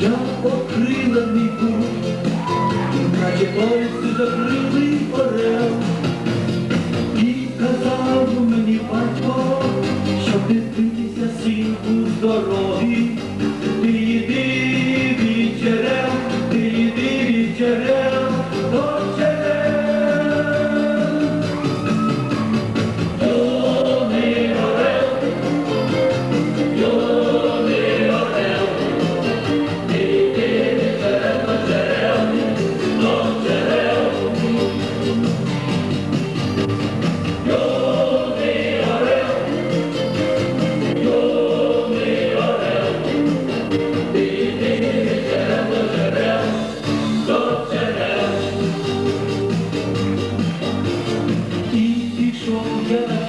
Я покрила мій путь, наче пальці закрили орел. І казав мені батько, щоб не збитися синку з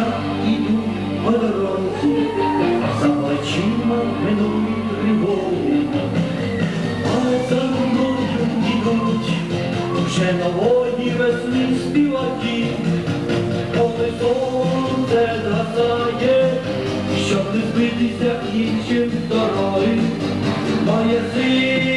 Я іду по дорозі, за плечима минулі тривоги, а за мною ідуть вже нової весни співаки, коли сонце згасає, щоб не збитися іншим дороги, моє син